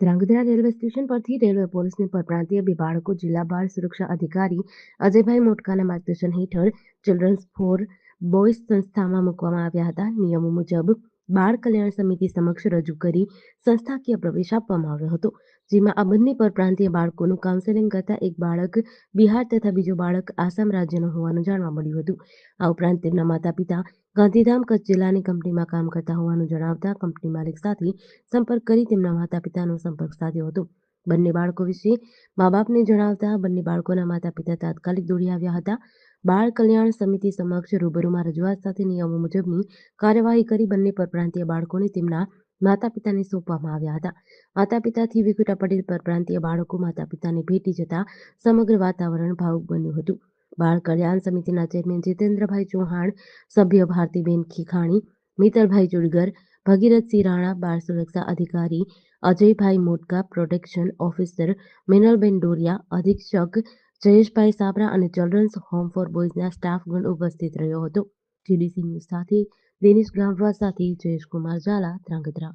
Dhrangadhra railway station પરથી railway પોલીસને પરપ્રાંતીય બે જિલ્લા બાળ સુરક્ષા અધિકારી અજયભાઈ મોટકાના માર્ગદર્શન હેઠળ ચિલ્ડ્રન્સ ફોર બોયઝ સંસ્થામાં મૂકવામાં આવ્યા હતા. નિયમો મુજબ બાળ કલ્યાણ સમિતિ સમક્ષ રજૂ કરી સંસ્થાકીય પ્રવેશ આપવામાં આવ્યો હતો, જેમાં આ બંને પરપ્રાંતીય બાળકોનું કાઉન્સેલિંગ કરતા એક બાળક બિહાર તથા બીજો બાળક આસામ રાજ્યનો હોવાનું જાણવા મળ્યું હતું. આ ઉપરાંત તેમના માતા પિતા ગાંધીધામ કચ્છ જિલ્લાની કંપનીમાં કામ કરતા હોવાનું જણાવતા કંપની માલિક સાથે સંપર્ક કરી તેમના માતા પિતાનો સંપર્ક સાધ્યો હતો. બંને બાળકો વિશે મા બાપને જણાવતા બંને બાળકોના માતા પિતા તાત્કાલિક દોડી આવ્યા હતા. બાળ કલ્યાણ સમિતિ સમક્ષ રૂબરૂમાં રજૂઆત સાથે નિયમો મુજબની કાર્યવાહી કરી બંને પરપ્રાંતીય બાળકોને તેમના માતા પિતાને સોંપવામાં આવ્યા હતા. માતા પિતાથી વિકુટા પટેલ પરપ્રાંતીય બાળકો માતા પિતાને ભેટી જતા સમગ્ર વાતાવરણ ભાવુક બન્યું હતું. બાળ કલ્યાણ સમિતિના ચેરમેન જીતેન્દ્રભાઈ ચૌહાણ, સભ્ય ભારતીબેન ખીખાણી, મિત્તલભાઈ ચુડગર ભગીરથસિંહ રાણા, બાળ સુરક્ષા અધિકારી, અજયભાઈ મોટકા, પ્રોટેક્શન ઓફિસર, મિનલબેન ડોરિયા, અધિક્ષક જયેશભાઈ સાબરા અને ચિલ્ડ્રન્સ હોમ ફોર બોયઝના સ્ટાફગણ ઉપસ્થિત રહ્યો હતો. જીડીસી ન્યૂઝ સાથે દિનેશ ગામવા સાથે જયેશકુમાર ઝાલા, ધ્રાંગધ્રા.